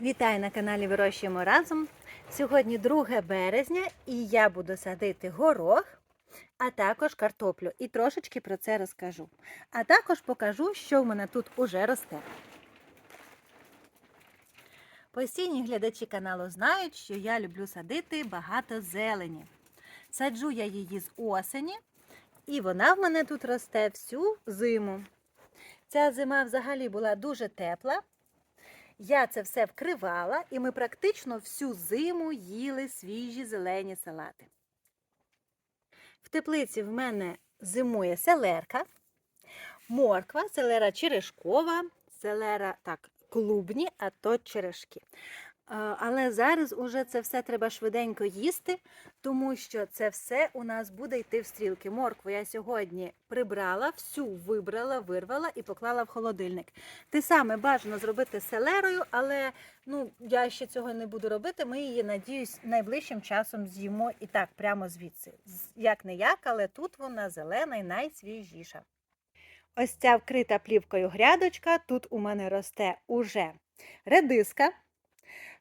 Вітаю на каналі Вирощуємо разом. Сьогодні 2 березня і я буду садити горох, а також картоплю. І трошечки про це розкажу. А також покажу, що в мене тут уже росте. Постійні глядачі каналу знають, що я люблю садити багато зелені. Саджу я її з осені, і вона в мене тут росте всю зиму. Ця зима взагалі була дуже тепла. Я це все вкривала, і ми практично всю зиму їли свіжі зелені салати. В теплиці в мене зимує селерка, морква, селера черешкова, селера так, клубні, а то черешки. А, Але зараз уже це все треба швиденько їсти, тому що це все у нас буде йти в стрілки. Моркву я сьогодні прибрала, всю вибрала, вирвала і поклала в холодильник. Те саме бажано зробити селерою, але ну, я ще цього не буду робити. Ми її, надіюсь, найближчим часом з'їмо і так, прямо звідси. Як не як, але тут вона зелена і найсвіжіша. Ось ця вкрита плівкою грядочка. Тут у мене росте уже редиска,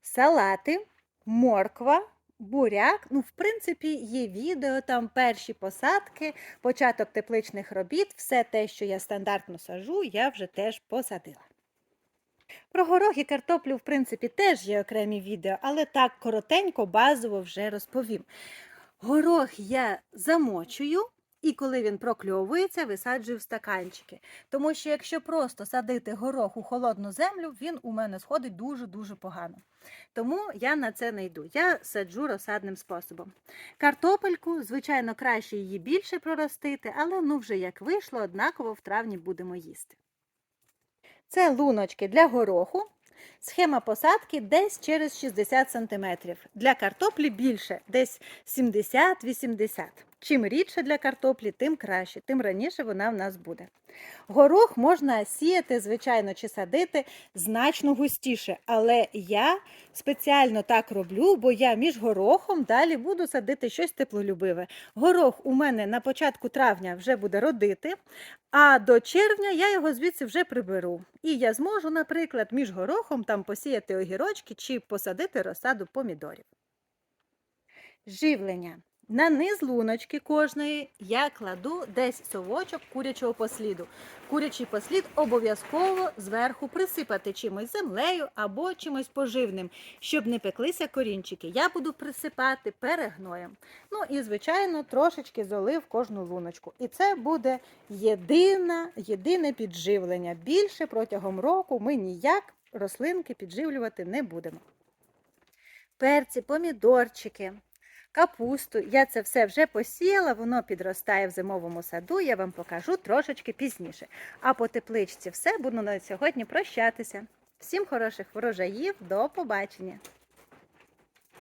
салати, морква, буряк. Ну, в принципі, є відео, там перші посадки, початок тепличних робіт, все те, що я стандартно сажу, я вже теж посадила. Про горох і картоплю, в принципі, теж є окремі відео, але так коротенько, базово вже розповім. Горох я замочую, і коли він прокльовується, висаджую в стаканчики. Тому що якщо просто садити горох у холодну землю, він у мене сходить дуже-дуже погано. Тому я на це не йду. Я саджу розсадним способом. Картопельку, звичайно, краще її більше проростити, але ну вже як вийшло, однаково в травні будемо їсти. Це луночки для гороху. Схема посадки десь через 60 см. Для картоплі більше, десь 70-80 Чим рідше для картоплі, тим краще, тим раніше вона в нас буде. Горох можна сіяти, звичайно, чи садити значно густіше, але я спеціально так роблю, бо я між горохом далі буду садити щось теплолюбиве. Горох у мене на початку травня вже буде родити, а до червня я його звідси вже приберу. І я зможу, наприклад, між горохом там посіяти огірочки чи посадити розсаду помідорів. Живлення. На низ луночки кожної я кладу десь совочок курячого посліду. Курячий послід обов'язково зверху присипати чимось землею або чимось поживним, щоб не пеклися корінчики. Я буду присипати перегноєм. Ну і, звичайно, трошечки золи в кожну луночку. І це буде єдина, єдине підживлення. Більше протягом року ми ніяк рослинки підживлювати не будемо. Перці, помідорчики капусту. Я це все вже посіяла, воно підростає в зимовому саду, я вам покажу трошечки пізніше. А по тепличці все буду на сьогодні прощатися. Всім хороших врожаїв, до побачення!